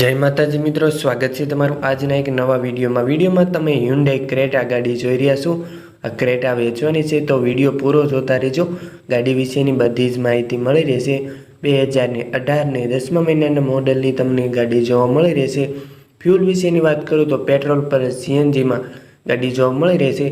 જય માતાજી મિત્રો, સ્વાગત છે તમારું આજના એક નવા વિડીયોમાં. વિડીયોમાં તમે હ્યુન્ડાઈ ક્રેટા ગાડી જોઈ રહ્યા છો. આ ક્રેટા વેચવાની છે, તો વીડિયો પૂરો જોતા રહેજો. ગાડી વિશેની બધી જ માહિતી મળી રહેશે. બે હજારને અઢારને દસમા મહિનાના મોડલની તમને ગાડી જોવા મળી રહેશે. ફ્યુલ વિશેની વાત કરું તો પેટ્રોલ પર સીએનજીમાં ગાડી જોવા મળી રહેશે.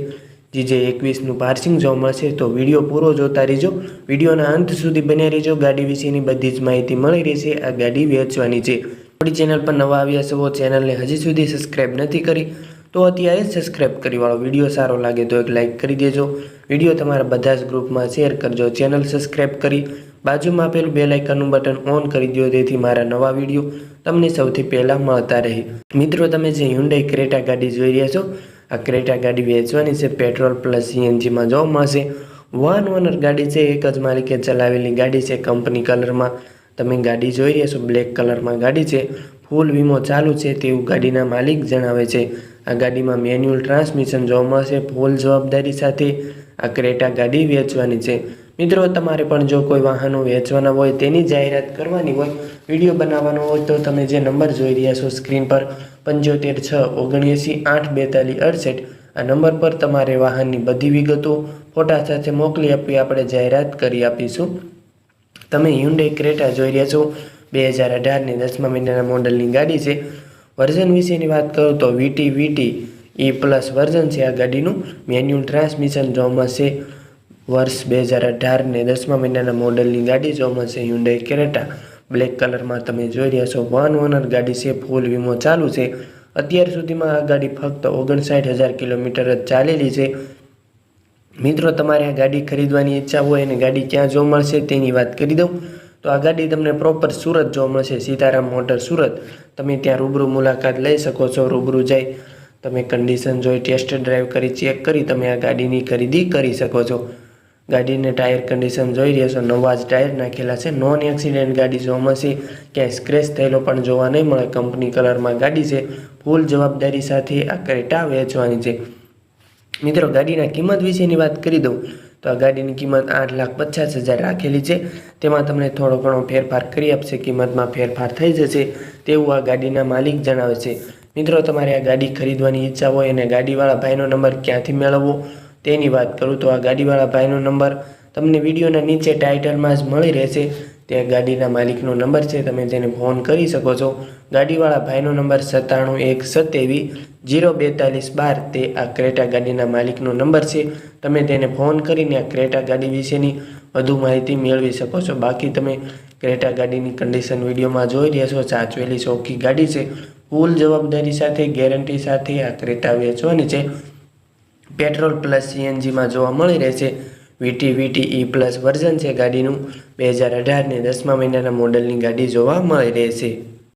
જીજે એકવીસનું પાર્સિંગ જોવા મળશે, તો વીડિયો પૂરો જોતા રહેજો. વિડીયોના અંત સુધી બન્યા રહેજો. ગાડી વિશેની બધી જ માહિતી મળી રહેશે. આ ગાડી વેચવાની છે. આપણી ચેનલ પર નવા આવ્યા છો ચેનલને હજી સુધી સબસ્ક્રાઈબ નથી કરી, તો અત્યારે સબસ્ક્રાઈબ કરી વાળો. વીડિયો સારો લાગે તો એક લાઇક કરી દેજો. વીડિયો તમારા બધા જ ગ્રુપમાં શેર કરજો. ચેનલ સબસ્ક્રાઈબ કરી બાજુમાં આપેલું બે લાઇકનનું બટન ઓન કરી દો જેથી મારા નવા વીડિયો તમને સૌથી પહેલાં મળતા રહે. મિત્રો, તમે જે હ્યુન્ડાઈ ક્રેટા ગાડી જોઈ રહ્યા છો, આ ક્રેટા ગાડી વેચવાની છે પેટ્રોલ પ્લસ સીએનજીમાં જોવા મળશે. વન ઓનર ગાડી છે, એક જ માલિકે ચલાવેલી ગાડી છે કંપની કલરમાં તમે ગાડી જોઈ હશો બ્લેક કલરમાં ગાડી છે ફૂલ વીમો ચાલુ છે તેવું ગાડીના માલિક જણાવે છે. આ ગાડીમાં મેન્યુઅલ ટ્રાન્સમિશન જોવા મળશે ફૂલ જવાબદારી સાથે આ ક્રેટા ગાડી વેચવાની છે. મિત્રો, તમારે પણ જો કોઈ વાહનો વેચવાના હોય, તેની જાહેરાત કરવાની હોય, વીડિયો બનાવવાનો હોય, તો તમે જે નંબર જોઈ રહ્યા છો સ્ક્રીન પર, પંચોતેર છ ઓગણએંસી આઠ બેતાલીસ અડસઠ, આ નંબર પર તમારે વાહનની બધી વિગતો ફોટા સાથે મોકલી આપી, આપણે જાહેરાત કરી આપીશું. તમે હ્યુન્ડાઈ ક્રેટા જોઈ રહ્યા છો. બે હજાર અઢારની દસમા મહિનાના મોડલની ગાડી છે. વર્ઝન વિશેની વાત કરું તો વીટી વીટી ઈ પ્લસ વર્ઝન છે આ ગાડીનું. મેન્યુઅલ ટ્રાન્સમિશન જોવા મળશે વર્ષ બે હજાર અઢારને દસમા મહિનાના મોડલની ગાડી જોવા મળશે હ્યુન્ડાઈ ક્રેટા બ્લેક કલરમાં તમે જોઈ રહ્યા છો. વન ઓનર ગાડી છે. ફૂલ વીમો ચાલુ છે. અત્યાર સુધીમાં આ ગાડી ફક્ત ઓગણસાઠ હજાર કિલોમીટર જ ચાલેલી છે. મિત્રો, તમારે આ ગાડી ખરીદવાની ઈચ્છા હોય અને ગાડી ક્યાં જોવા મળશે તેની વાત કરી દઉં. તો આ ગાડી તમને પ્રોપર સુરત જોવા મળશે, સીતારામ મોટર સુરત. તમે ત્યાં રૂબરૂ મુલાકાત લઈ શકો છો, રૂબરૂ જઈ તમે કન્ડિશન જોઈ ટેસ્ટ ડ્રાઈવ કરી ચેક કરી, તમે આ ગાડીની ખરીદી કરી શકો છો. ગાડીને ટાયર કન્ડિશન જોઈ રહ્યા છો, નવા જ ટાયર નાખેલા છે. નોન એક્સિડન્ટ ગાડી જોવા મળશે, ક્યાંય સ્ક્રેચ થયેલો પણ જોવા નહીં મળે. કંપની કલરમાં ગાડી છે ફૂલ જવાબદારી સાથે આ કરેટા વેચવાની છે. મિત્રો, ગાડીના કિંમત વિશેની વાત કરી દઉં, તો આ ગાડીની કિંમત આઠ લાખ પચાસ હજાર રાખેલી છે. તેમાં તમને થોડો ઘણો ફેરફાર કરી આપશે, કિંમતમાં ફેરફાર થઈ જશે તેવું આ ગાડીના માલિક જણાવે છે. મિત્રો, તમારે આ ગાડી ખરીદવાની ઈચ્છા હોય અને ગાડીવાળા ભાઈનો નંબર ક્યાંથી મેળવવો તેની વાત કરું, તો આ ગાડીવાળા ભાઈનો નંબર તમને વિડીયોના નીચે ટાઇટલમાં જ મળી રહેશે. તે ગાડીના માલિકનો નંબર છે, તમે તેને ફોન કરી શકો છો. ગાડીવાળા ભાઈનો નંબર સત્તાણું એક સત્યાવીસ જીરો બેતાલીસ બાર તે આ ક્રેટા ગાડીના માલિકનો નંબર છે. તમે તેને ફોન કરીને આ ક્રેટા ગાડી વિશેની વધુ માહિતી મેળવી શકો છો. બાકી તમે ક્રેટા ગાડીની કન્ડિશન વિડીયોમાં જોઈ રહ્યા છો, સાચવેલી ચોખ્ખી ગાડી છે. ફૂલ જવાબદારી સાથે ગેરંટી સાથે આ ક્રેટા વેચવાની છે. પેટ્રોલ પ્લસ સીએનજીમાં જોવા મળી રહેશે. વીટી વીટી ઈ પ્લસ વર્ઝન છે ગાડીનું. બે હજાર અઢારને દસમા મહિનાના મોડલની ગાડી જોવા મળી રહેશે.